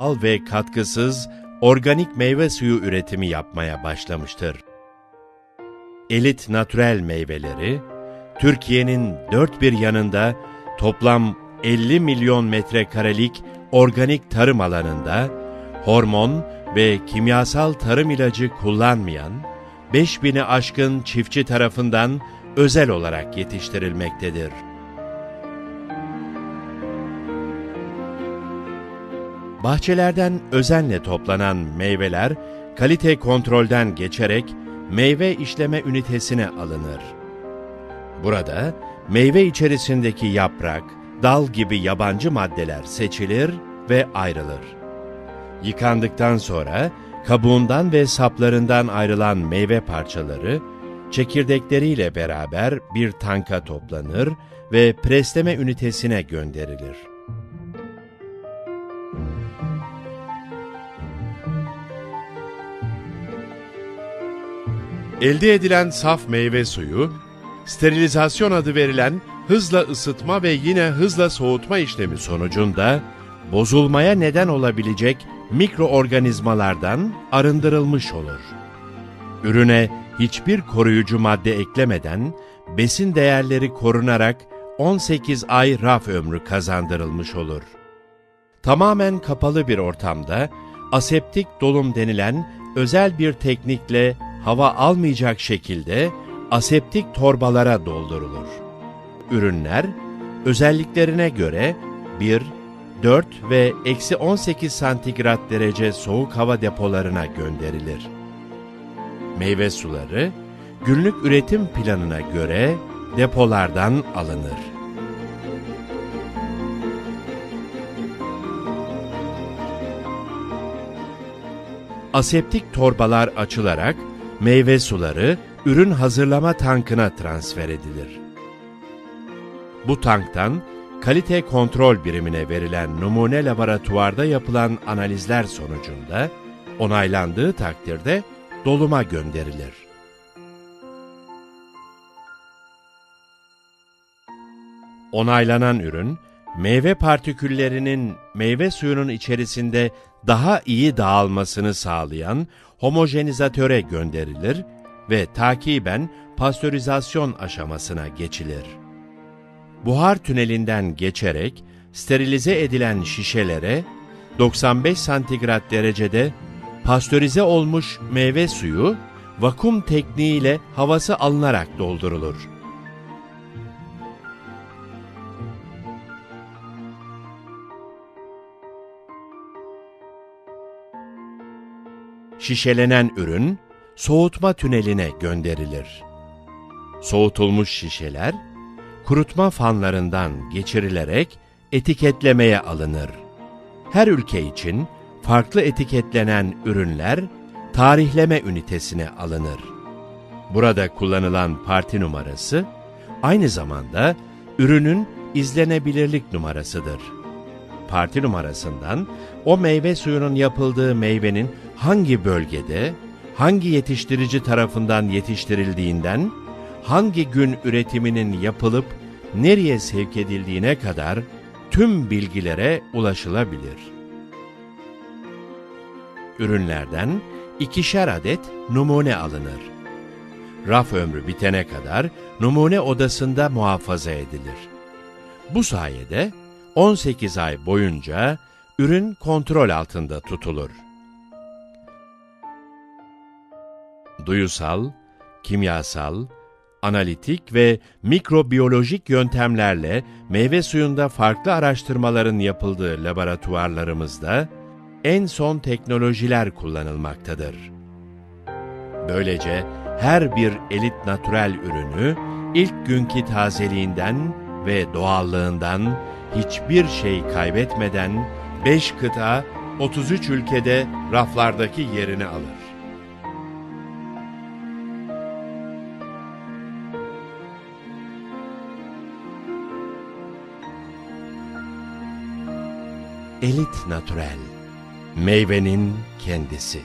al ve katkısız organik meyve suyu üretimi yapmaya başlamıştır. Elit natürel meyveleri, Türkiye'nin dört bir yanında toplam 50 milyon metrekarelik organik tarım alanında hormon ve kimyasal tarım ilacı kullanmayan 5000'i aşkın çiftçi tarafından özel olarak yetiştirilmektedir. Bahçelerden özenle toplanan meyveler kalite kontrolden geçerek meyve işleme ünitesine alınır. Burada meyve içerisindeki yaprak, dal gibi yabancı maddeler seçilir ve ayrılır. Yıkandıktan sonra kabuğundan ve saplarından ayrılan meyve parçaları çekirdekleriyle beraber bir tanka toplanır ve presleme ünitesine gönderilir. Elde edilen saf meyve suyu, sterilizasyon adı verilen hızla ısıtma ve yine hızla soğutma işlemi sonucunda bozulmaya neden olabilecek mikroorganizmalardan arındırılmış olur. Ürüne hiçbir koruyucu madde eklemeden besin değerleri korunarak 18 ay raf ömrü kazandırılmış olur. Tamamen kapalı bir ortamda aseptik dolum denilen özel bir teknikle hava almayacak şekilde aseptik torbalara doldurulur. Ürünler özelliklerine göre 1, 4 ve eksi 18 santigrat derece soğuk hava depolarına gönderilir. Meyve suları günlük üretim planına göre depolardan alınır. Aseptik torbalar açılarak meyve suları ürün hazırlama tankına transfer edilir. Bu tanktan kalite kontrol birimine verilen numune laboratuvarda yapılan analizler sonucunda onaylandığı takdirde doluma gönderilir. Onaylanan ürün, meyve partiküllerinin meyve suyunun içerisinde daha iyi dağılmasını sağlayan homojenizatöre gönderilir ve takiben pastörizasyon aşamasına geçilir. Buhar tünelinden geçerek sterilize edilen şişelere 95 santigrat derecede pastörize olmuş meyve suyu vakum tekniğiyle havası alınarak doldurulur. Şişelenen ürün soğutma tüneline gönderilir. Soğutulmuş şişeler kurutma fanlarından geçirilerek etiketlemeye alınır. Her ülke için farklı etiketlenen ürünler tarihleme ünitesine alınır. Burada kullanılan parti numarası aynı zamanda ürünün izlenebilirlik numarasıdır. Parti numarasından o meyve suyunun yapıldığı meyvenin hangi bölgede, hangi yetiştirici tarafından yetiştirildiğinden, hangi gün üretiminin yapılıp nereye sevk edildiğine kadar tüm bilgilere ulaşılabilir. Ürünlerden ikişer adet numune alınır. Raf ömrü bitene kadar numune odasında muhafaza edilir. Bu sayede 18 ay boyunca ürün kontrol altında tutulur. Duyusal, kimyasal, analitik ve mikrobiyolojik yöntemlerle meyve suyunda farklı araştırmaların yapıldığı laboratuvarlarımızda en son teknolojiler kullanılmaktadır. Böylece her bir elit natürel ürünü ilk günkü tazeliğinden ve doğallığından hiçbir şey kaybetmeden 5 kıta 33 ülkede raflardaki yerini alır. Elit Natürel Meyvenin kendisi